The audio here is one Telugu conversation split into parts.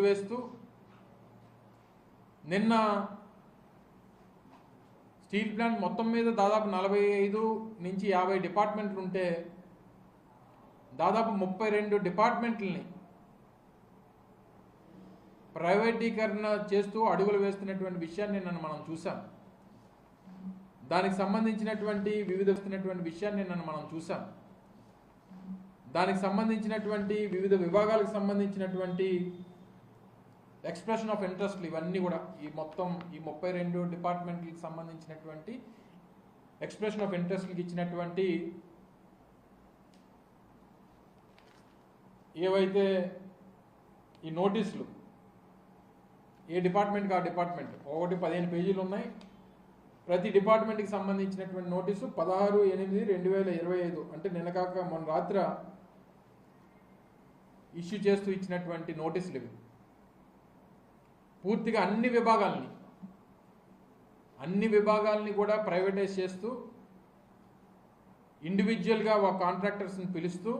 వేస్తూ నిన్న స్టీల్ ప్లాంట్ మొత్తం మీద దాదాపు నలభై ఐదు నుంచి యాభై డిపార్ట్మెంట్లు ఉంటే దాదాపు ముప్పై రెండు డిపార్ట్మెంట్లని ప్రైవేటీకరణ చేస్తూ అడుగులు వేస్తున్నటువంటి విషయాన్ని నిన్న మనం చూసాం దానికి సంబంధించినటువంటి వివిధ వస్తున్నటువంటి విషయాన్ని నిన్న మనం చూసాం దానికి సంబంధించినటువంటి వివిధ విభాగాలకు సంబంధించినటువంటి ఎక్స్ప్రెషన్ ఆఫ్ ఇంట్రెస్ట్లు ఇవన్నీ కూడా ఈ మొత్తం ఈ ముప్పై రెండు డిపార్ట్మెంట్లకు సంబంధించినటువంటి ఎక్స్ప్రెషన్ ఆఫ్ ఇంట్రెస్ట్కి ఇచ్చినటువంటి ఏవైతే ఈ నోటీసులు ఏ డిపార్ట్మెంట్కి ఆ డిపార్ట్మెంట్ ఒకటి పదిహేను పేజీలు ఉన్నాయి. ప్రతి డిపార్ట్మెంట్కి సంబంధించినటువంటి నోటీసు పదహారు ఎనిమిది రెండు వేల ఇరవై ఐదు అంటే నిన్న కాక మొన్న రాత్ర ఇష్యూ చేస్తూ ఇచ్చినటువంటి నోటీసులు ఇవి. పూర్తిగా అన్ని విభాగాల్ని అన్ని విభాగాల్ని కూడా ప్రైవేటైజ్ చేస్తూ ఇండివిజువల్గా ఒక కాంట్రాక్టర్స్ని పిలుస్తూ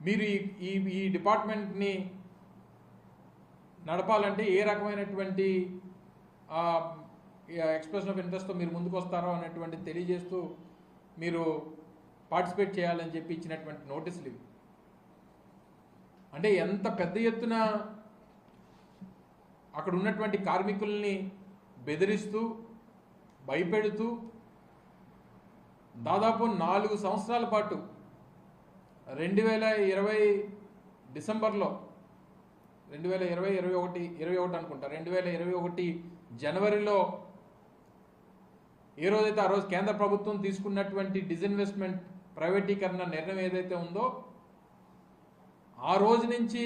మీరు ఈ ఈ డిపార్ట్మెంట్ని నడపాలంటే ఏ రకమైనటువంటి ఎక్స్ప్రెషన్ ఆఫ్ ఇంట్రెస్ట్తో మీరు ముందుకు వస్తారో అనేటువంటి తెలియజేస్తూ మీరు పార్టిసిపేట్ చేయాలని చెప్పి ఇచ్చినటువంటి నోటీసులు ఇవి. అంటే ఎంత పెద్ద ఎత్తున అక్కడ ఉన్నటువంటి కార్మికుల్ని బెదిరిస్తూ భయపెడుతూ దాదాపు నాలుగు సంవత్సరాల పాటు రెండు వేల ఇరవై డిసెంబర్లో రెండు వేల ఇరవై ఇరవై ఒకటి ఇరవై ఒకటి అనుకుంటా రెండు వేల ఇరవై ఒకటి జనవరిలో ఏ రోజైతే ఆ రోజు కేంద్ర ప్రభుత్వం తీసుకున్నటువంటి డిజిన్వెస్ట్మెంట్ ప్రైవేటీకరణ నిర్ణయం ఏదైతే ఉందో ఆ రోజు నుంచి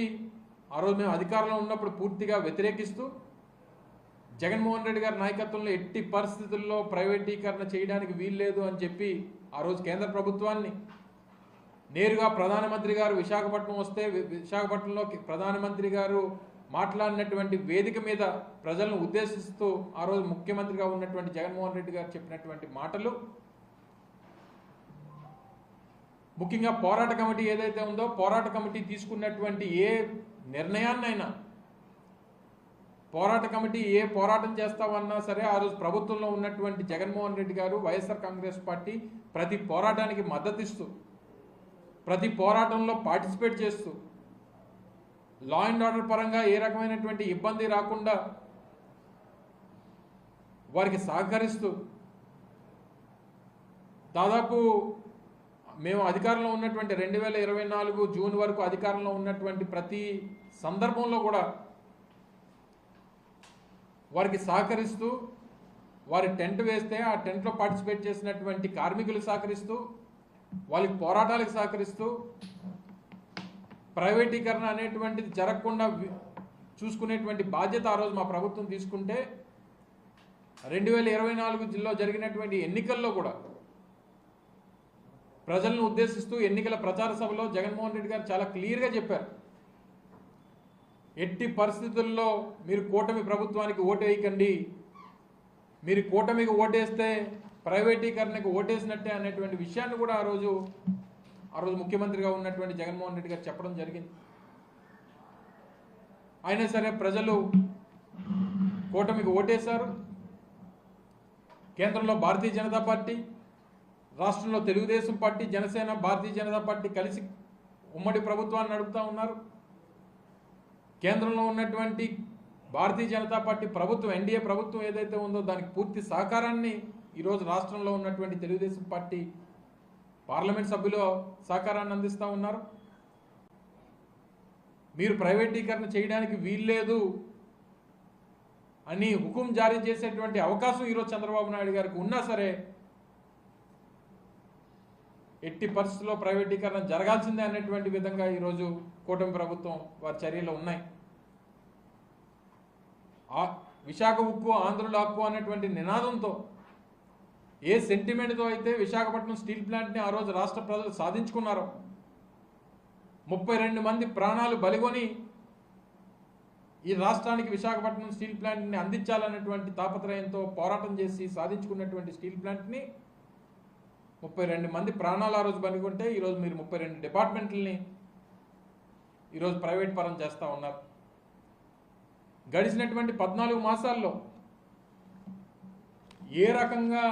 ఆ రోజు మేము అధికారంలో ఉన్నప్పుడు పూర్తిగా వ్యతిరేకిస్తూ జగన్మోహన్ రెడ్డి గారి నాయకత్వంలో ఎట్టి పరిస్థితుల్లో ప్రైవేటీకరణ చేయడానికి వీల్లేదు అని చెప్పి ఆ రోజు కేంద్ర ప్రభుత్వాన్ని నేరుగా ప్రధానమంత్రి గారు విశాఖపట్నం వస్తే విశాఖపట్నంలో ప్రధానమంత్రి గారు మాట్లాడినటువంటి వేదిక మీద ప్రజలను ఉద్దేశిస్తూ ఆ రోజు ముఖ్యమంత్రిగా ఉన్నటువంటి జగన్మోహన్ రెడ్డి గారు చెప్పినటువంటి మాటలు. ముఖ్యంగా పోరాట కమిటీ ఏదైతే ఉందో పోరాట కమిటీ తీసుకున్నటువంటి ఏ నిర్ణయాన్నైనా. పోరాట కమిటీ ఏ పోరాటం చేస్తామన్నా సరే ఆ రోజు ప్రభుత్వంలో ఉన్నటువంటి జగన్మోహన్ రెడ్డి గారు వైఎస్ఆర్ కాంగ్రెస్ పార్టీ ప్రతి పోరాటానికి మద్దతిస్తూ ప్రతి పోరాటంలో పార్టిసిపేట్ చేస్తూ లా అండ్ ఆర్డర్ పరంగా ఏ రకమైనటువంటి ఇబ్బంది రాకుండా వారికి సహకరిస్తూ దాదాపు మేము అధికారంలో ఉన్నటువంటి రెండు వేల ఇరవై నాలుగు జూన్ వరకు అధికారంలో ఉన్నటువంటి ప్రతి సందర్భంలో కూడా వారికి సహకరిస్తూ వారి టెంట్ వేస్తే ఆ టెంట్లో పార్టిసిపేట్ చేసినటువంటి కార్మికులు సహకరిస్తూ వాళ్ళకి పోరాటాలకు సహకరిస్తూ ప్రైవేటీకరణ అనేటువంటిది జరగకుండా చూసుకునేటువంటి బాధ్యత ఆ రోజు మా ప్రభుత్వం తీసుకుంటే రెండు వేల ఇరవై నాలుగు జిల్లా జరిగినటువంటి ఎన్నికల్లో కూడా ప్రజలను ఉద్దేశిస్తూ ఎన్నికల ప్రచార సభలో జగన్మోహన్ రెడ్డి గారు చాలా క్లియర్గా చెప్పారు. ఎట్టి పరిస్థితుల్లో మీరు కూటమి ప్రభుత్వానికి ఓటు వేయకండి మీరు కూటమికి ఓటేస్తే ప్రైవేటీకరణకు ఓటేసినట్టే అనేటువంటి విషయాన్ని కూడా ఆ రోజు ఆ రోజు ముఖ్యమంత్రిగా ఉన్నటువంటి జగన్మోహన్ రెడ్డి గారు చెప్పడం జరిగింది. అయినా సరే ప్రజలు కూటమికి ఓటేశారు. కేంద్రంలో భారతీయ జనతా పార్టీ రాష్ట్రంలో తెలుగుదేశం పార్టీ జనసేన భారతీయ జనతా పార్టీ కలిసి ఉమ్మడి ప్రభుత్వాన్ని నడుపుతా ఉన్నారు. కేంద్రంలో ఉన్నటువంటి భారతీయ జనతా పార్టీ ప్రభుత్వం ఎన్డీఏ ప్రభుత్వం ఏదైతే ఉందో దానికి పూర్తి సహకారాన్ని ఈరోజు రాష్ట్రంలో ఉన్నటువంటి తెలుగుదేశం పార్టీ పార్లమెంట్ సభ్యులు సహకారాన్ని అందిస్తూ ఉన్నారు. మీరు ప్రైవేటీకరణ చేయడానికి వీల్లేదు అని హుకుం జారీ చేసేటువంటి అవకాశం ఈరోజు చంద్రబాబు నాయుడు గారికి ఉన్నా సరే ఎట్టి పరిస్థితుల్లో ప్రైవేటీకరణ జరగాల్సిందే అనేటువంటి విధంగా ఈరోజు కూటమి ప్రభుత్వం వారి చర్యలు ఉన్నాయి. ఆ విశాఖ ఉక్కు ఆంధ్రుల హక్కు అనేటువంటి నినాదంతో ఏ సెంటిమెంట్తో అయితే విశాఖపట్నం స్టీల్ ప్లాంట్ని ఆ రోజు రాష్ట్ర ప్రజలు సాధించుకున్నారో ముప్పై రెండు మంది ప్రాణాలు బలిగొని ఈ రాష్ట్రానికి విశాఖపట్నం స్టీల్ ప్లాంట్ని అందించాలన్నటువంటి తాపత్రయంతో పోరాటం చేసి సాధించుకున్నటువంటి స్టీల్ ప్లాంట్ని ముప్పై రెండు మంది ప్రాణాలు ఆ రోజు పనికుంటే ఈరోజు మీరు ముప్పై రెండు డిపార్ట్మెంట్లని ఈరోజు ప్రైవేట్ పరం చేస్తూ ఉన్నారు. గడిచినటువంటి పద్నాలుగు మాసాల్లో ఏ రకంగా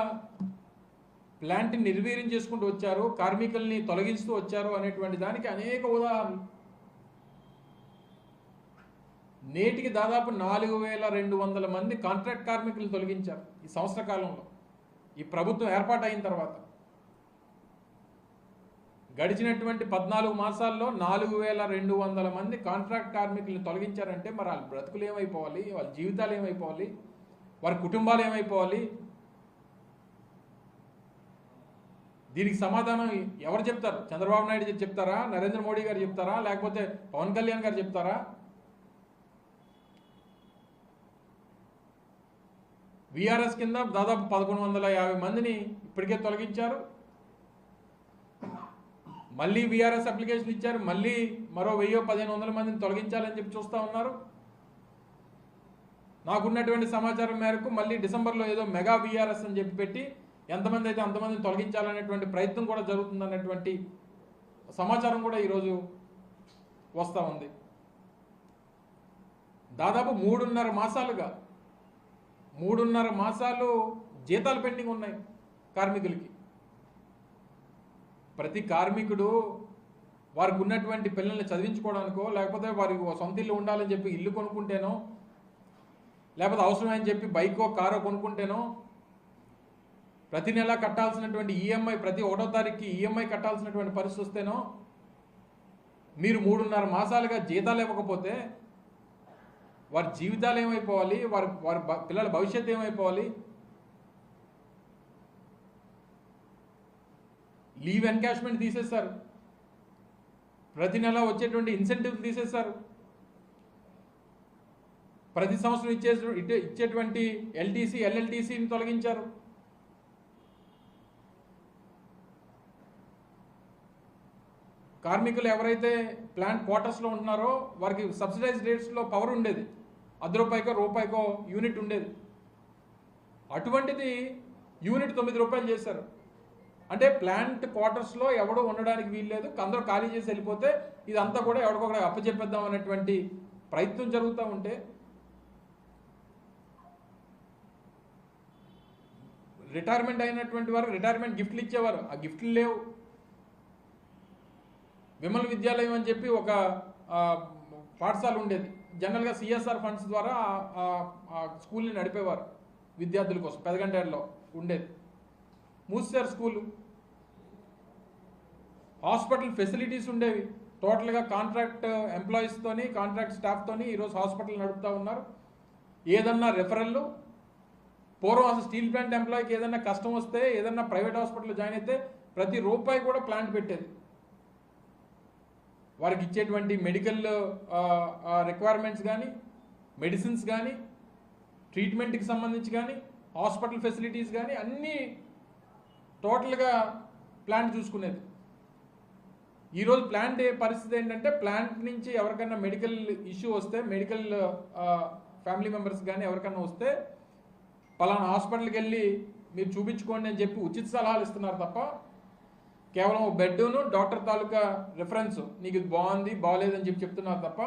ప్లాంట్ని నిర్వీర్యం చేసుకుంటూ వచ్చారు కార్మికుల్ని తొలగిస్తూ వచ్చారు అనేటువంటి దానికి అనేక ఉదాహరణలు. నేటికి దాదాపు నాలుగు వేల రెండు వందల మంది కాంట్రాక్ట్ కార్మికులను తొలగించారు ఈ సంవత్సర కాలంలో ఈ ప్రభుత్వం ఏర్పాటైన తర్వాత గడిచినటువంటి పద్నాలుగు మాసాల్లో నాలుగు వేల రెండు వందల మంది కాంట్రాక్ట్ కార్మికులను తొలగించారంటే మరి వాళ్ళ బ్రతుకులు ఏమైపోవాలి? వాళ్ళ జీవితాలు ఏమైపోవాలి? వారి కుటుంబాలు ఏమైపోవాలి? దీనికి సమాధానం ఎవరు చెప్తారు? చంద్రబాబు నాయుడు చెప్తారా? నరేంద్ర మోడీ గారు చెప్తారా? లేకపోతే పవన్ కళ్యాణ్ గారు చెప్తారా? వీఆర్ఎస్ కింద దాదాపు పదకొండు వందల యాభై మందిని ఇప్పటికే తొలగించారు. మళ్ళీ విఆర్ఎస్ అప్లికేషన్ ఇచ్చారు మళ్ళీ మరో వెయ్యో పదిహేను వందల మందిని తొలగించాలని చెప్పి చూస్తూ ఉన్నారు. నాకున్నటువంటి సమాచారం మేరకు మళ్ళీ డిసెంబర్లో ఏదో మెగా వీఆర్ఎస్ అని చెప్పి పెట్టి ఎంతమంది అయితే అంతమందిని తొలగించాలనేటువంటి ప్రయత్నం కూడా జరుగుతుందనేటువంటి సమాచారం కూడా ఈరోజు వస్తూ ఉంది. దాదాపు మూడున్నర మాసాలుగా మూడున్నర మాసాలు జీతాలు పెండింగ్ ఉన్నాయి కార్మికులకి. ప్రతి కార్మికుడు వారికి ఉన్నటువంటి పిల్లల్ని చదివించుకోవడానికో లేకపోతే వారికి సొంత ఇల్లు ఉండాలని చెప్పి ఇల్లు కొనుక్కుంటేనో లేకపోతే అవసరమని చెప్పి బైకో కారో కొనుక్కుంటేనో ప్రతి నెల కట్టాల్సినటువంటి ఈఎంఐ ప్రతి ఒకటో తారీఖుకి ఈఎంఐ కట్టాల్సినటువంటి పరిస్థితి వస్తేనో మీరు మూడున్నర మాసాలుగా జీతాలు ఇవ్వకపోతే వారి జీవితాలు ఏమైపోవాలి? వారి వారి పిల్లల భవిష్యత్తు ఏమైపోవాలి? లీవ్ ఎన్కాష్మెంట్ తీసేస్తారు. ప్రతి నెల వచ్చేటువంటి ఇన్సెంటివ్ తీసేస్తారు. ప్రతి సంవత్సరం ఇచ్చే ఇచ్చేటువంటి ఎల్టీసీ ఎల్ఎల్టీసీని తొలగించారు. కార్మికులు ఎవరైతే ప్లాంట్ క్వార్టర్స్లో ఉంటున్నారో వారికి సబ్సిడైజ్ రేట్స్లో పవర్ ఉండేది. అర్ధ రూపాయికో రూపాయికో యూనిట్ ఉండేది. అటువంటిది యూనిట్ తొమ్మిది రూపాయలు చేశారు. అంటే ప్లాంట్ క్వార్టర్స్లో ఎవడో ఉండడానికి వీల్లేదు. అందరూ ఖాళీ చేసి వెళ్ళిపోతే ఇదంతా కూడా ఎవరికొకటి అప్పచెప్పేద్దాం అనేటువంటి ప్రయత్నం జరుగుతూ ఉంటే రిటైర్మెంట్ అయినటువంటి వారు రిటైర్మెంట్ గిఫ్ట్లు ఇచ్చేవారు. ఆ గిఫ్ట్లు లేవు. విమల్ విద్యాలయం అని చెప్పి ఒక పాఠశాల ఉండేది. జనరల్గా సిఎస్ఆర్ ఫండ్స్ ద్వారా ఆ- స్కూల్ని నడిపేవారు విద్యార్థుల కోసం పెదగంటేడలో ఉండేది. మూసారు స్కూలు. హాస్పిటల్ ఫెసిలిటీస్ ఉండేవి. టోటల్గా కాంట్రాక్ట్ uh, ఎంప్లాయీస్తోని కాంట్రాక్ట్ స్టాఫ్తోని ఈరోజు హాస్పిటల్ నడుపుతూ ఉన్నారు. ఏదన్నా రెఫరల్లు పూర్వం అసలు స్టీల్ ప్లాంట్ ఎంప్లాయీకి ఏదైనా కష్టం వస్తే ఏదన్నా ప్రైవేట్ హాస్పిటల్లో జాయిన్ అయితే ప్రతి రూపాయి కూడా ప్లాంట్ పెట్టేది. వారికి ఇచ్చేటువంటి మెడికల్ రిక్వైర్మెంట్స్ కానీ మెడిసిన్స్ కానీ ట్రీట్మెంట్కి సంబంధించి కానీ హాస్పిటల్ ఫెసిలిటీస్ కానీ అన్నీ టోటల్గా ప్లాంట్ చూసుకునేది. ఈరోజు ప్లాంట్ ఏ పరిస్థితి ఏంటంటే ప్లాంట్ నుంచి ఎవరికైనా మెడికల్ ఇష్యూ వస్తే మెడికల్ ఫ్యామిలీ మెంబర్స్ కానీ ఎవరికైనా వస్తే పలానా హాస్పిటల్కి వెళ్ళి మీరు చూపించుకోండి అని చెప్పి ఉచిత సలహాలు ఇస్తున్నారు తప్ప కేవలం బెడ్ను డాక్టర్ తాలూకా రిఫరెన్స్ నీకు ఇది బాగుంది బాగాలేదని చెప్పి చెప్తున్నారు తప్ప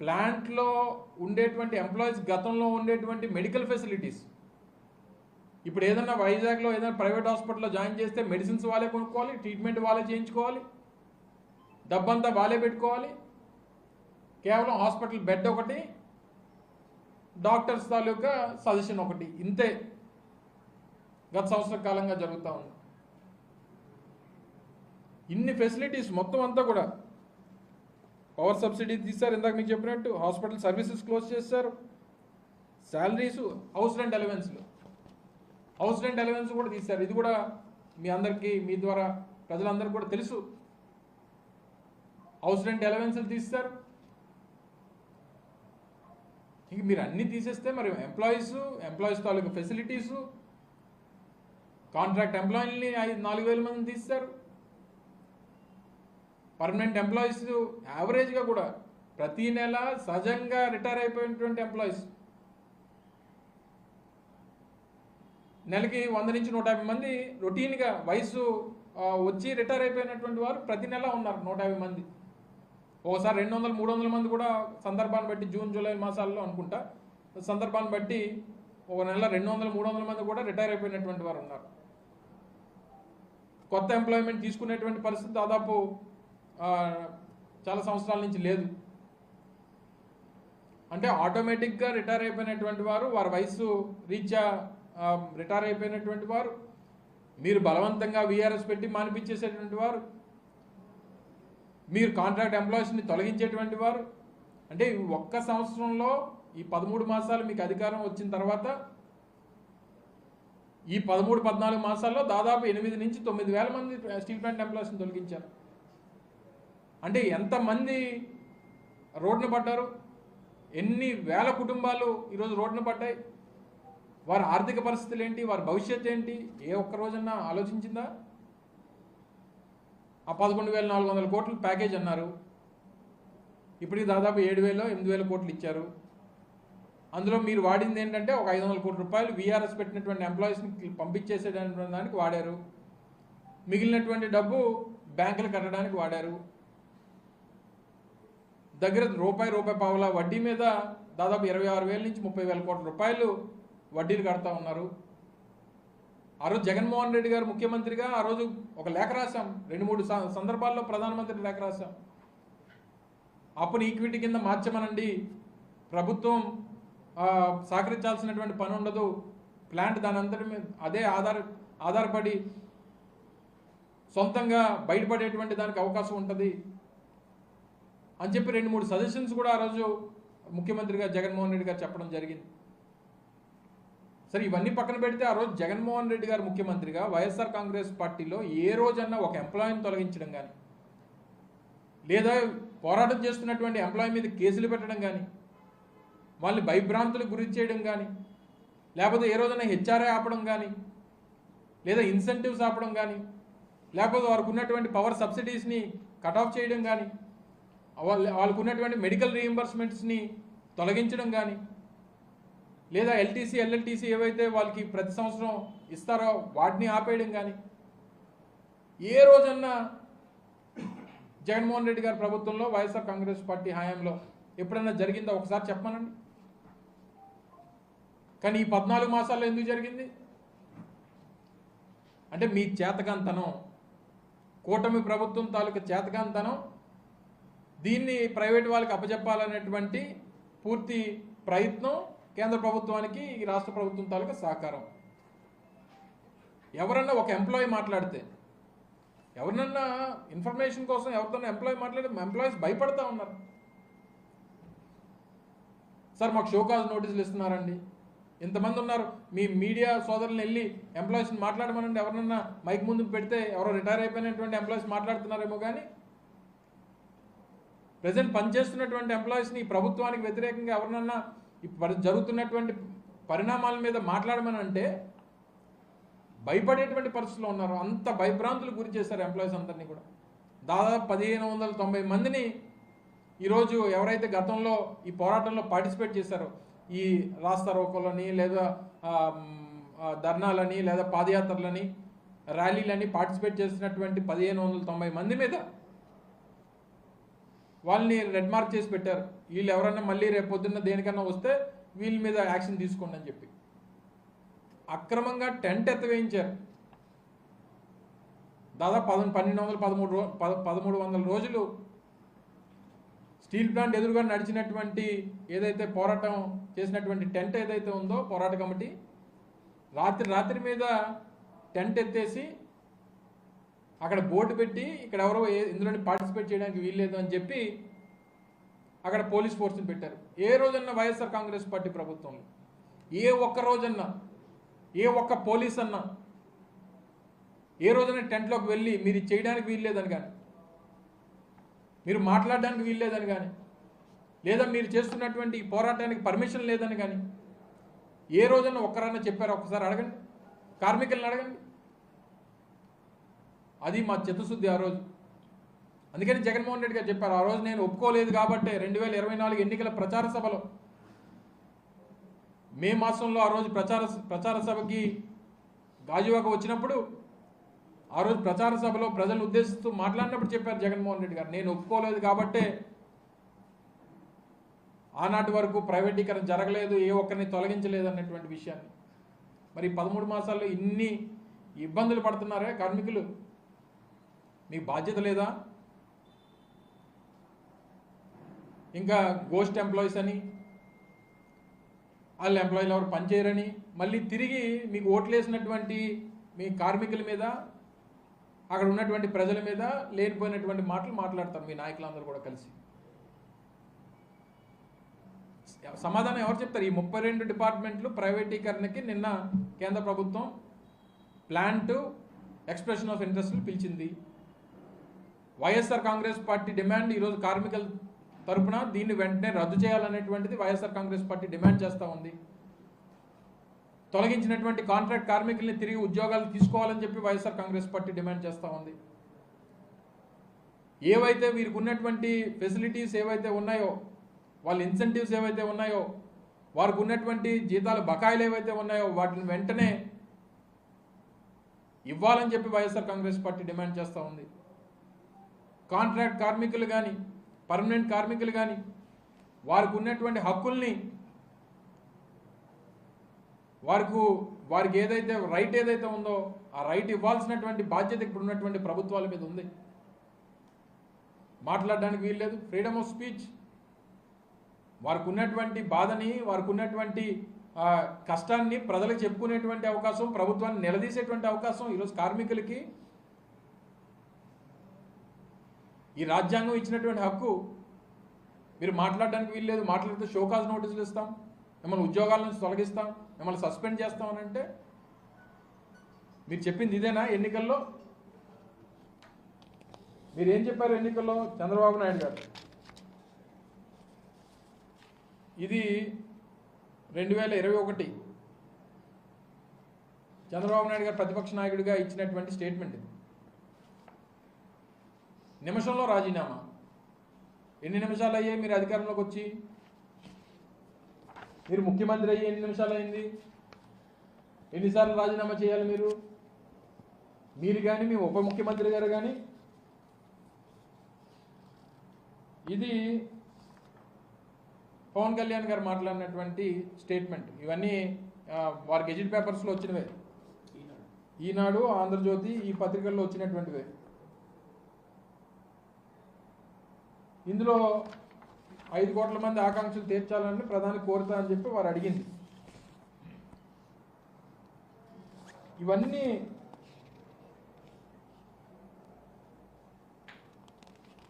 ప్లాంట్లో ఉండేటువంటి ఎంప్లాయీస్ గతంలో ఉండేటువంటి మెడికల్ ఫెసిలిటీస్ ఇప్పుడు ఏదన్నా వైజాగ్లో ఏదైనా ప్రైవేట్ హాస్పిటల్లో జాయిన్ చేస్తే మెడిసిన్స్ వాళ్ళే కొనుక్కోవాలి ట్రీట్మెంట్ వాళ్ళే చేయించుకోవాలి డబ్బంతా వాళ్ళే పెట్టుకోవాలి. కేవలం హాస్పిటల్ బెడ్ ఒకటి డాక్టర్స్ తాలూకా సజెషన్ ఒకటి. ఇంతే గత సంవత్సర కాలంగా జరుగుతూ ఉంది. ఇన్ని ఫెసిలిటీస్ మొత్తం అంతా కూడా పవర్ సబ్సిడీ తీశారు ఇందాక మీకు చెప్పినట్టు. హాస్పిటల్ సర్వీసెస్ క్లోజ్ చేశారు శాలరీస్ హౌస్ రెంట్ అలవెన్స్లు. హౌస్ రెంట్ అలవెన్స్ కూడా తీశారు. ఇది కూడా మీ అందరికీ మీ ద్వారా ప్రజలందరికీ కూడా తెలుసు. హౌస్ రెంట్ అలవెన్స్లు తీస్తారు. ఇంక మీరు అన్ని తీసేస్తే మరి ఎంప్లాయీస్ ఎంప్లాయీస్ తాలూకు ఫెసిలిటీసు కాంట్రాక్ట్ ఎంప్లాయీని ఐదు నాలుగు వేల మంది తీస్తారు. పర్మనెంట్ ఎంప్లాయీస్ యావరేజ్గా కూడా ప్రతి నెల సహజంగా రిటైర్ అయిపోయినటువంటి ఎంప్లాయీస్ నెలకి వంద నుంచి నూట యాభై మంది రొటీన్గా వయసు వచ్చి రిటైర్ అయిపోయినటువంటి వారు ప్రతి నెల ఉన్నారు నూట యాభై మంది. ఒకసారి రెండు వందలు మూడు వందల మంది కూడా సందర్భాన్ని బట్టి జూన్ జూలై మాసాల్లో అనుకుంటా. సందర్భాన్ని బట్టి ఒక నెల రెండు వందల మూడు వందల మంది కూడా రిటైర్ అయిపోయినటువంటి వారు ఉన్నారు. కొత్త ఎంప్లాయ్మెంట్ తీసుకునేటువంటి పరిస్థితి దాదాపు చాలా సంవత్సరాల నుంచి లేదు. అంటే ఆటోమేటిక్గా రిటైర్ అయిపోయినటువంటి వారు వారి వయసు రీత్యా రిటైర్ అయిపోయినటువంటి వారు మీరు బలవంతంగా విఆర్ఎస్ పెట్టి మానిపించేసేటువంటి వారు మీరు కాంట్రాక్ట్ ఎంప్లాయీస్ని తొలగించేటువంటి వారు అంటే ఒక్క సంవత్సరంలో ఈ పదమూడు మాసాలు మీకు అధికారం వచ్చిన తర్వాత ఈ పదమూడు పద్నాలుగు మాసాల్లో దాదాపు ఎనిమిది నుంచి తొమ్మిది వేల మంది స్టీల్ ప్లాంట్ ఎంప్లాయీస్ని తొలగించారు. అంటే ఎంతమంది రోడ్డున పడ్డారు? ఎన్ని వేల కుటుంబాలు ఈరోజు రోడ్డున పడ్డాయి? వారి ఆర్థిక పరిస్థితులు ఏంటి? వారి భవిష్యత్తు ఏంటి? ఏ ఒక్క రోజన్నా ఆలోచించిందా? ఆ పదకొండు వేల నాలుగు వందల కోట్లు ప్యాకేజ్ అన్నారు. ఇప్పటికి దాదాపు ఏడు వేలు ఎనిమిది వేల కోట్లు ఇచ్చారు. అందులో మీరు వాడింది ఏంటంటే ఒక ఐదు వందల కోట్ల రూపాయలు వీఆర్ఎస్ పెట్టినటువంటి ఎంప్లాయీస్ని పంపించేసేటువంటి దానికి వాడారు. మిగిలినటువంటి డబ్బు బ్యాంకులు కట్టడానికి వాడారు. దగ్గర రూపాయి రూపాయి పావుల వడ్డీ మీద దాదాపు ఇరవై ఆరు వేల నుంచి ముప్పై వేల కోట్ల రూపాయలు వడ్డీలు కడతా ఉన్నారు. ఆ రోజు జగన్మోహన్ రెడ్డి గారు ముఖ్యమంత్రిగా ఆ రోజు ఒక లేఖ రాశాం. రెండు మూడు సందర్భాల్లో ప్రధానమంత్రి లేఖ రాశాం. అప్పుని ఈక్విటీ కింద మార్చమనండి. ప్రభుత్వం సహకరించాల్సినటువంటి పని ఉండదు. ప్లాంట్ దాని అంతటి మీద అదే ఆధార ఆధారపడి సొంతంగా బయటపడేటువంటి దానికి అవకాశం ఉంటుంది. అని చెప్పి రెండు మూడు సజెషన్స్ కూడా ఆ రోజు ముఖ్యమంత్రిగా జగన్మోహన్ రెడ్డి గారు చెప్పడం జరిగింది. సరే ఇవన్నీ పక్కన పెడితే ఆ రోజు జగన్మోహన్ రెడ్డి గారు ముఖ్యమంత్రిగా వైఎస్ఆర్ కాంగ్రెస్ పార్టీలో ఏ రోజన్నా ఒక ఎంప్లాయీని తొలగించడం కానీ లేదా పోరాటం చేస్తున్నటువంటి ఎంప్లాయీ మీద కేసులు పెట్టడం కానీ వాళ్ళని భయభ్రాంతులకు గురి చేయడం కానీ లేకపోతే ఏ రోజైనా హెచ్ఆర్ఐ ఆపడం కానీ లేదా ఇన్సెంటివ్స్ ఆపడం కానీ లేకపోతే వారికి ఉన్నటువంటి పవర్ సబ్సిడీస్ని కట్ ఆఫ్ చేయడం కానీ వాళ్ళ వాళ్ళకు ఉన్నటువంటి మెడికల్ రీఎంబర్స్మెంట్స్ని తొలగించడం కానీ లేదా ఎల్టీసీ ఎల్ఎల్టీసీ ఏవైతే వాళ్ళకి ప్రతి సంవత్సరం ఇస్తారో వాటిని ఆపేయడం కానీ. ఏ రోజన్నా జగన్మోహన్ రెడ్డి గారి ప్రభుత్వంలో వైఎస్ఆర్ కాంగ్రెస్ పార్టీ హయాంలో ఎప్పుడన్నా జరిగిందో? ఒకసారి చెప్పమనండి. కానీ ఈ పద్నాలుగు మాసాల్లో ఎందుకు జరిగింది? అంటే మీ చేతకాంతనం కూటమి ప్రభుత్వం తాలూకా చేతకాంతనం దీన్ని ప్రైవేట్ వాళ్ళకి అప్పచెప్పాలనేటువంటి పూర్తి ప్రయత్నం కేంద్ర ప్రభుత్వానికి ఈ రాష్ట్ర ప్రభుత్వం తాలూకా సహకారం. ఎవరన్నా ఒక ఎంప్లాయీ మాట్లాడితే ఎవరినన్నా ఇన్ఫర్మేషన్ కోసం ఎవరితో ఎంప్లాయీ మాట్లాడితే ఎంప్లాయీస్ భయపడతా ఉన్నారు. సార్ మాకు షోకాజ్ నోటీసులు ఇస్తున్నారండి. ఇంతమంది ఉన్నారు. మీ మీడియా సోదరులను వెళ్ళి ఎంప్లాయీస్ని మాట్లాడమనండి. ఎవరినన్నా మైక్ ముందు పెడితే ఎవరో రిటైర్ అయిపోయినటువంటి ఎంప్లాయీస్ మాట్లాడుతున్నారేమో కానీ ప్రజెంట్ పనిచేస్తున్నటువంటి ఎంప్లాయీస్ని ప్రభుత్వానికి వ్యతిరేకంగా ఎవరినన్నా ఇప్పుడు జరుగుతున్నటువంటి పరిణామాల మీద మాట్లాడమని అంటే భయపడేటువంటి పరిస్థితుల్లో ఉన్నారు. అంత భయభ్రాంతులు గురి చేశారు ఎంప్లాయీస్ అందరినీ కూడా. దాదాపు పదిహేను వందల తొంభై మందిని ఈరోజు ఎవరైతే గతంలో ఈ పోరాటంలో పార్టిసిపేట్ చేశారో ఈ రాస్తా రోకోలని లేదా ధర్నాలని లేదా పాదయాత్రలని ర్యాలీలని పార్టిసిపేట్ చేసినటువంటి పదిహేను వందల తొంభై మంది మీద వాళ్ళని రెడ్ మార్క్ చేసి పెట్టారు. వీళ్ళు ఎవరన్నా మళ్ళీ రేపు పొద్దున్న దేనికన్నా వస్తే వీళ్ళ మీద యాక్షన్ తీసుకోండి అని చెప్పి. అక్రమంగా టెంట్ ఎత్తవేయించారు. దాదాపు పద పన్నెండు వందల పదమూడు రో పద పదమూడు వందల రోజులు స్టీల్ ప్లాంట్ ఎదురుగా నడిచినటువంటి ఏదైతే పోరాటం చేసినటువంటి టెంట్ ఏదైతే ఉందో పోరాట కమిటీ రాత్రి రాత్రి మీద టెంట్ ఎత్తేసి అక్కడ బోర్డు పెట్టి ఇక్కడ ఎవరో ఇందులో పార్టిసిపేట్ చేయడానికి వీల్లేదు అని చెప్పి అక్కడ పోలీస్ ఫోర్స్ని పెట్టారు. ఏ రోజన్నా వైఎస్ఆర్ కాంగ్రెస్ పార్టీ ప్రభుత్వంలో ఏ ఒక్క రోజన్నా ఏ ఒక్క పోలీస్ అన్నా ఏ రోజైనా టెంట్లోకి వెళ్ళి మీరు చేయడానికి వీల్లేదని కానీ మీరు మాట్లాడడానికి వీల్లేదని కానీ లేదా మీరు చేస్తున్నటువంటి పోరాటానికి పర్మిషన్ లేదని కానీ ఏ రోజైనా ఒక్కరన్నా చెప్పారు? ఒక్కసారి అడగండి. కార్మికులను అడగండి. అది మా చిత్తశుద్ధి ఆ రోజు. అందుకని జగన్మోహన్ రెడ్డి గారు చెప్పారు ఆ రోజు నేను ఒప్పుకోలేదు కాబట్టి రెండు వేల ఇరవై నాలుగు ఎన్నికల ప్రచార సభలో మే మాసంలో ఆ రోజు ప్రచార ప్రచార సభకి గాజువాక వచ్చినప్పుడు ఆ రోజు ప్రచార సభలో ప్రజలు ఉద్దేశిస్తూ మాట్లాడినప్పుడు చెప్పారు జగన్మోహన్ రెడ్డి గారు నేను ఒప్పుకోలేదు కాబట్టే ఆనాటి వరకు ప్రైవేటీకరణ జరగలేదు ఏ ఒక్కరిని తొలగించలేదు అన్నటువంటి విషయాన్ని. మరి పదమూడు మాసాల్లో ఇన్ని ఇబ్బందులు పడుతున్నారే కార్మికులు. మీకు బాధ్యత లేదా? ఇంకా గోస్ట్ ఎంప్లాయీస్ అని వాళ్ళ ఎంప్లాయీలు ఎవరు పనిచేయరని మళ్ళీ తిరిగి మీకు ఓట్లేసినటువంటి మీ కార్మికుల మీద అక్కడ ఉన్నటువంటి ప్రజల మీద లేనిపోయినటువంటి మాటలు మాట్లాడతారు మీ నాయకులందరూ కూడా కలిసి. సమాధానం ఎవరు చెప్తారు? ఈ ముప్పై రెండు డిపార్ట్మెంట్లు ప్రైవేటీకరణకి నిన్న కేంద్ర ప్రభుత్వం ప్లాంట్ ఎక్స్ప్రెషన్ ఆఫ్ ఇంట్రెస్ట్లు పిలిచింది. వైఎస్ఆర్ కాంగ్రెస్ పార్టీ డిమాండ్ ఈరోజు కార్మికుల తరపున దీన్ని వెంటనే రద్దు చేయాలనేటువంటిది వైఎస్ఆర్ కాంగ్రెస్ పార్టీ డిమాండ్ చేస్తూ ఉంది. తొలగించినటువంటి కాంట్రాక్ట్ కార్మికుల్ని తిరిగి ఉద్యోగాలు తీసుకోవాలని చెప్పి వైఎస్ఆర్ కాంగ్రెస్ పార్టీ డిమాండ్ చేస్తూ ఉంది. ఏవైతే వీరికి ఉన్నటువంటి ఫెసిలిటీస్ ఏవైతే ఉన్నాయో వాళ్ళ ఇన్సెంటివ్స్ ఏవైతే ఉన్నాయో వారికి ఉన్నటువంటి జీతాలు బకాయిలు ఏవైతే ఉన్నాయో వాటిని వెంటనే ఇవ్వాలని చెప్పి వైఎస్ఆర్ కాంగ్రెస్ పార్టీ డిమాండ్ చేస్తూ ఉంది. కాంట్రాక్ట్ కార్మికులు కానీ పర్మనెంట్ కార్మికులు కానీ వారికి ఉన్నటువంటి హక్కుల్ని వారికి వారికి ఏదైతే రైట్ ఏదైతే ఉందో ఆ రైట్ ఇవ్వాల్సినటువంటి బాధ్యత ఇప్పుడు ఉన్నటువంటి ప్రభుత్వాల మీద ఉంది. మాట్లాడడానికి వీల్లేదు. ఫ్రీడమ్ ఆఫ్ స్పీచ్ వారికి ఉన్నటువంటి బాధని వారికి ఉన్నటువంటి కష్టాన్ని ప్రజలకు చెప్పుకునేటువంటి అవకాశం ప్రభుత్వాన్ని నిలదీసేటువంటి అవకాశం ఈరోజు కార్మికులకి ఈ రాజ్యాంగం ఇచ్చినటువంటి హక్కు మీరు మాట్లాడడానికి వీల్లేదు మాట్లాడితే షోకాజ్ నోటీసులు ఇస్తాం మిమ్మల్ని ఉద్యోగాల నుంచి తొలగిస్తాం మిమ్మల్ని సస్పెండ్ చేస్తాం అని అంటే మీరు చెప్పింది ఇదేనా ఎన్నికల్లో? మీరు ఏం చెప్పారు ఎన్నికల్లో? చంద్రబాబు నాయుడు గారు. ఇది రెండు వేల ఇరవై ఒకటి. చంద్రబాబు నాయుడు గారు ప్రతిపక్ష నాయకుడిగా ఇచ్చినటువంటి స్టేట్మెంట్ ఇది. నిమిషంలో రాజీనామా. ఎన్ని నిమిషాలు అయ్యాయి మీరు అధికారంలోకి వచ్చి? మీరు ముఖ్యమంత్రి అయ్యి ఎన్ని నిమిషాలు అయింది? ఎన్నిసార్లు రాజీనామా చేయాలి మీరు? మీరు కానీ మీ ఉప ముఖ్యమంత్రి గారు కానీ ఇది పవన్ కళ్యాణ్ గారు మాట్లాడినటువంటి స్టేట్మెంట్. ఇవన్నీ వారి గెజిట్ పేపర్స్లో వచ్చినవే. ఈనాడు ఆంధ్రజ్యోతి ఈ పత్రికల్లో వచ్చినటువంటివే. ఇందులో ఐదు కోట్ల మంది ఆకాంక్షలు తీర్చాలని ప్రధాని కోరుతా అని చెప్పి వారు అడిగింది. ఇవన్నీ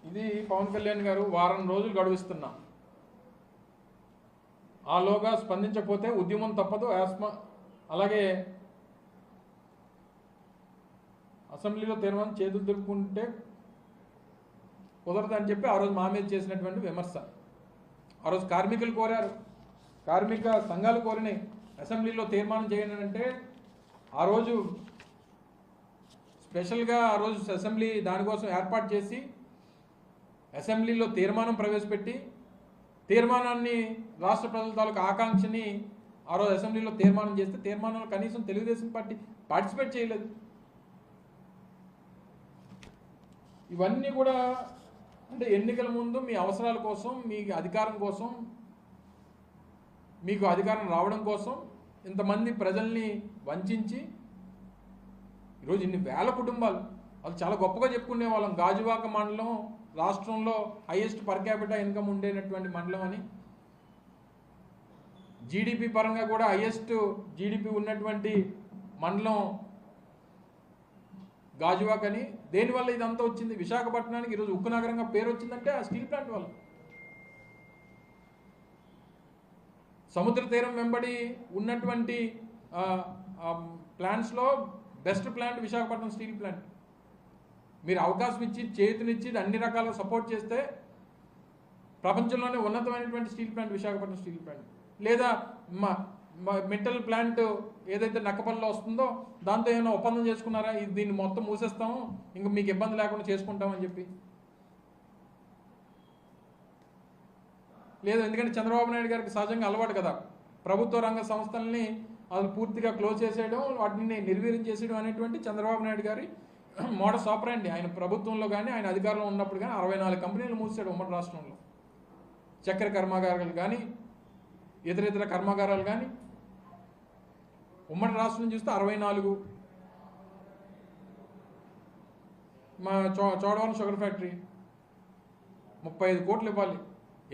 ఇది పవన్ కళ్యాణ్ గారు వారం రోజులు గడువిస్తున్నాం. ఆలోగా స్పందించకపోతే ఉద్యమం తప్పదు ఆస్మా అలాగే అసెంబ్లీలో తీర్మానం చేతులు దులుపుకుంటే కుదరదని చెప్పి ఆ రోజు మా మీద చేసినటువంటి విమర్శ. ఆ రోజు కార్మికులు కోరారు. కార్మిక సంఘాలు కోరినాయి. అసెంబ్లీలో తీర్మానం చేయండి అంటే ఆ రోజు స్పెషల్గా ఆ రోజు అసెంబ్లీ దానికోసం ఏర్పాటు చేసి అసెంబ్లీలో తీర్మానం ప్రవేశపెట్టి తీర్మానాన్ని రాష్ట్ర ప్రజల తాలూకు ఆకాంక్షని ఆ రోజు అసెంబ్లీలో తీర్మానం చేస్తే తీర్మానంలో కనీసం తెలుగుదేశం పార్టీ పార్టిసిపేట్ చేయలేదు. ఇవన్నీ కూడా అంటే ఎన్నికల ముందు మీ అవసరాల కోసం మీ అధికారం కోసం మీకు అధికారం రావడం కోసం ఇంతమంది ప్రజల్ని వంచించి ఈరోజు ఇన్ని వేల కుటుంబాలు వాళ్ళు చాలా గొప్పగా చెప్పుకునే వాళ్ళం గాజువాక మండలం రాష్ట్రంలో హైయెస్ట్ పర్ క్యాపిటా ఇన్కమ్ ఉండేటటువంటి మండలం అని. జీడిపి పరంగా కూడా హైయెస్ట్ జీడిపి ఉన్నటువంటి మండలం గాజువాక్ అని. దేనివల్ల ఇదంతా వచ్చింది? విశాఖపట్నానికి ఈరోజు ఉక్కు నగరంగా పేరు వచ్చిందంటే ఆ స్టీల్ ప్లాంట్ వల్ల. సముద్ర తీరం వెంబడి ఉన్నటువంటి ప్లాంట్స్లో best plant Visakhapatnam steel plant. మీరు అవకాశం ఇచ్చి చేతినిచ్చి అన్ని రకాల సపోర్ట్ చేస్తే ప్రపంచంలోనే ఉన్నతమైనటువంటి steel plant Visakhapatnam steel plant. లేదా మా మెటల్ ప్లాంట్ ఏదైతే నక్కపల్లిలో వస్తుందో దాంతో ఏమైనా ఒప్పందం చేసుకున్నారా? ఇది దీన్ని మొత్తం మూసేస్తాము ఇంకా మీకు ఇబ్బంది లేకుండా చేసుకుంటామని చెప్పి. లేదు ఎందుకంటే చంద్రబాబు నాయుడు గారికి సహజంగా అలవాటు కదా. ప్రభుత్వ రంగ సంస్థల్ని అది పూర్తిగా క్లోజ్ చేసేయడం వాటిని నిర్వీర్యం చేసేయడం అనేటువంటి చంద్రబాబు నాయుడు గారి మోడస్ ఆపరండి ఆయన ప్రభుత్వంలో కానీ ఆయన అధికారంలో ఉన్నప్పుడు కానీ అరవై నాలుగు కంపెనీలు మూసాడు ఉమ్మడి రాష్ట్రంలో. చక్కెర కర్మాగారాలు కానీ ఇతర ఇతర కర్మాగారాలు కానీ ఉమ్మడి రాష్ట్రం చూస్తే అరవై నాలుగు. మా చో చోడవరం షుగర్ ఫ్యాక్టరీ ముప్పై ఐదు కోట్లు ఇవ్వాలి.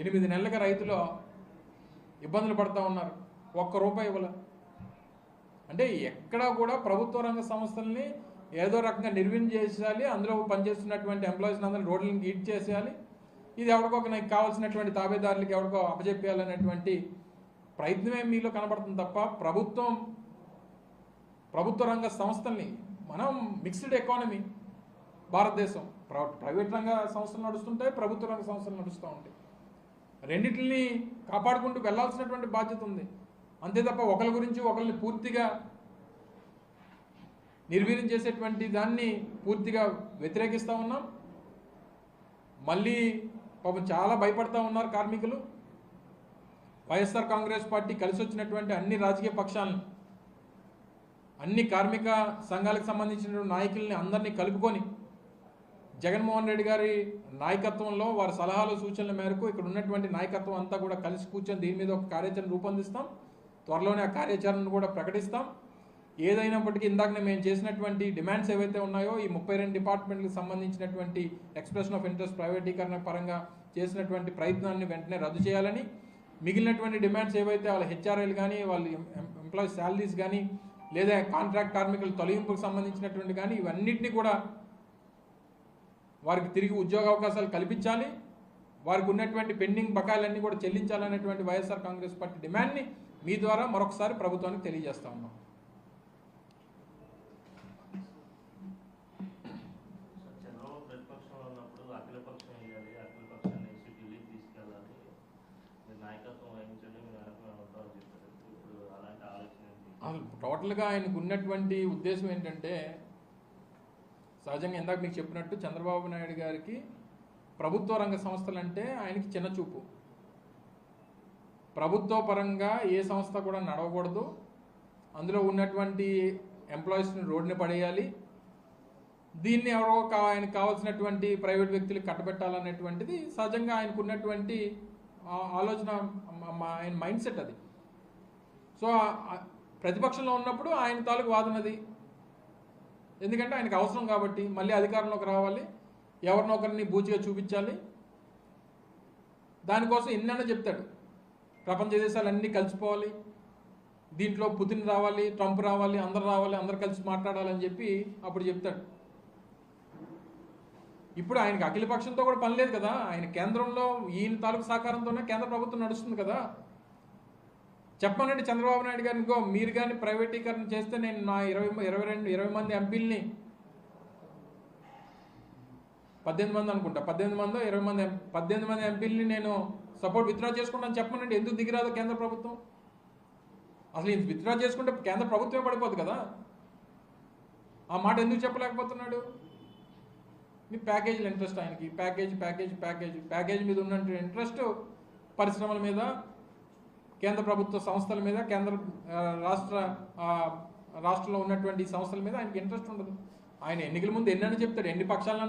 ఎనిమిది నెలలుగా రైతులు ఇబ్బందులు పడుతూ ఉన్నారు. ఒక్క రూపాయి ఇవ్వాల. అంటే ఎక్కడా కూడా ప్రభుత్వ రంగ సంస్థల్ని ఏదో రకంగా నిర్వీణం చేసేయాలి అందులో పనిచేస్తున్నటువంటి ఎంప్లాయీస్ని అందరూ రోడ్లను గీట్ చేసేయాలి. ఇది ఎవరికో ఒక నాకు కావాల్సినటువంటి తాబేదారులకి ఎవరికో అప్పచెప్పేయాలనేటువంటి ప్రయత్నమే మీలో కనబడుతుంది తప్ప ప్రభుత్వం ప్రభుత్వ రంగ సంస్థల్ని మనం మిక్స్డ్ ఎకానమీ భారతదేశం ప్ర- ప్రైవేట్ రంగ సంస్థలు నడుస్తుంటాయి ప్రభుత్వ రంగ సంస్థలు నడుస్తూ ఉంటాయి. రెండింటిని కాపాడుకుంటూ వెళ్ళాల్సినటువంటి బాధ్యత ఉంది. అంతే తప్ప ఒకరి గురించి ఒకరిని పూర్తిగా నిర్వీర్యం చేసేటువంటి దాన్ని పూర్తిగా వ్యతిరేకిస్తూ ఉన్నాం. మళ్ళీ పాపం చాలా భయపడతా ఉన్నారు కార్మికులు. వైఎస్ఆర్ కాంగ్రెస్ పార్టీ కలిసి వచ్చినటువంటి అన్ని రాజకీయ పక్షాలను అన్ని కార్మిక సంఘాలకు సంబంధించిన నాయకుల్ని అందరినీ కలుపుకొని జగన్మోహన్ రెడ్డి గారి నాయకత్వంలో వారి సలహాలు సూచనల మేరకు ఇక్కడ ఉన్నటువంటి నాయకత్వం అంతా కూడా కలిసి కూర్చొని దీని మీద ఒక కార్యాచరణ రూపొందిస్తాం. త్వరలోనే ఆ కార్యాచరణను కూడా ప్రకటిస్తాం. ఏదైనప్పటికీ ఇందాకనే మేము చేసినటువంటి డిమాండ్స్ ఏవైతే ఉన్నాయో ఈ ముప్పై రెండు డిపార్ట్మెంట్లకు సంబంధించినటువంటి ఎక్స్ప్రెషన్ ఆఫ్ ఇంట్రెస్ట్ ప్రైవేటీకరణ పరంగా చేసినటువంటి ప్రయత్నాన్ని వెంటనే రద్దు చేయాలని మిగిలినటువంటి డిమాండ్స్ ఏవైతే వాళ్ళ హెచ్ఆర్ఐలు కానీ వాళ్ళ ఎంప్లాయీ శాలరీస్ కానీ లేదా కాంట్రాక్ట్ కార్మికుల తొలగింపుకు సంబంధించినటువంటి కానీ ఇవన్నిటిని కూడా వారికి తిరిగి ఉద్యోగ అవకాశాలు కల్పించాలి. వారికి ఉన్నటువంటి పెండింగ్ బకాయిలన్నీ కూడా చెల్లించాలనేటువంటి వైఎస్ఆర్ కాంగ్రెస్ పార్టీ డిమాండ్ని మీ ద్వారా మరొకసారి ప్రభుత్వానికి తెలియజేస్తా ఉన్నాం చంద్రబాబు ప్రతిపక్షంలో ఉన్నప్పుడు అఖిల పక్షం వేయాలి అఖిల పక్షాన్ని వేసి ఢిల్లీకి తీసుకెళ్ళాలి మీరు నాయకత్వం వహించండి మీరు వెనక ఉంటామని చెప్పారు ఇప్పుడు అలాంటి ఆలోచన ఏంటి? అసలు టోటల్గా ఆయనకు ఉన్నటువంటి ఉద్దేశం ఏంటంటే సహజంగా ఇందాక మీకు చెప్పినట్టు చంద్రబాబు నాయుడు గారికి ప్రభుత్వ రంగ సంస్థలు అంటే ఆయనకి చిన్న చూపు. ప్రభుత్వ పరంగా ఏ సంస్థ కూడా నడవకూడదు. అందులో ఉన్నటువంటి ఎంప్లాయీస్ని రోడ్ని పడేయాలి. దీన్ని ఎవరో కా ఆయనకు కావాల్సినటువంటి ప్రైవేట్ వ్యక్తులు కట్టబెట్టాలనేటువంటిది సహజంగా ఆయనకు ఉన్నటువంటి ఆలోచన ఆయన మైండ్ సెట్ అది. సో ప్రతిపక్షంలో ఉన్నప్పుడు ఆయన తాలూకు వాదనది ఎందుకంటే ఆయనకు అవసరం కాబట్టి మళ్ళీ అధికారంలోకి రావాలి. ఎవరినొకరిని బూచిగా చూపించాలి. దానికోసం ఎన్నైనా చెప్తాడు. ప్రపంచ దేశాలు అన్నీ కలిసిపోవాలి. దీంట్లో పుతిన్ రావాలి ట్రంప్ రావాలి అందరు రావాలి అందరు కలిసి మాట్లాడాలని చెప్పి అప్పుడు చెప్తాడు. ఇప్పుడు ఆయనకి అఖిలపక్షంతో కూడా పని లేదు కదా. ఆయన కేంద్రంలో ఈయన తాలూకు సహకారంతోనే కేంద్ర ప్రభుత్వం నడుస్తుంది కదా. చెప్పనండి చంద్రబాబు నాయుడు గారిని ఇంకో మీరు కానీ ప్రైవేటీకరణ చేస్తే నేను నా ఇరవై ఇరవై రెండు ఇరవై మంది ఎంపీలని పద్దెనిమిది మంది అనుకుంటా. పద్దెనిమిది మంది ఇరవై మంది పద్దెనిమిది మంది ఎంపీలని నేను సపోర్ట్ విత్డ్రా చేసుకుంటాను. చెప్పనండి ఎందుకు దిగిరాదు కేంద్ర ప్రభుత్వం. అసలు ఇది విత్డ్రా చేసుకుంటే కేంద్ర ప్రభుత్వమే పడిపోదు కదా. ఆ మాట ఎందుకు చెప్పలేకపోతున్నాడు? మీ ప్యాకేజీల ఇంట్రెస్ట్ ఆయనకి. ప్యాకేజ్ ప్యాకేజ్ ప్యాకేజ్ ప్యాకేజ్ మీద ఉన్న ఇంట్రెస్ట్ పరిశ్రమల మీద కేంద్ర ప్రభుత్వ సంస్థల మీద కేంద్ర రాష్ట్ర రాష్ట్రంలో ఉన్నటువంటి సంస్థల మీద ఆయనకి ఇంట్రెస్ట్ ఉండదు. ఆయన ఎన్నికల ముందు ఎన్నని చెప్తాడు ఎన్ని పక్షాలను